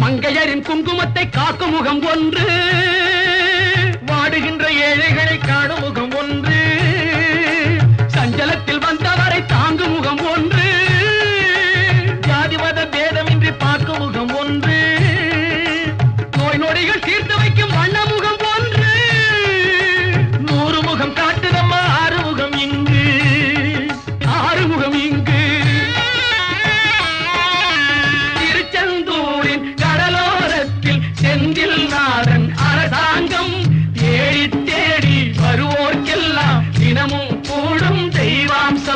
மங்கையரின் குங்குமத்தை காக்கும் முகம் ஒன்று. வாடுகின்ற ஏழைகளை காணும் முகம் ஒன்று. சஞ்சலத்தில் வந்தவரை தாங்கும் முகம் ஒன்று. ஜாதிமத பேதமின்றி பார்க்கும் முகம் ஒன்று. நோய் நொடிகள் தீர்த்து வைக்கும்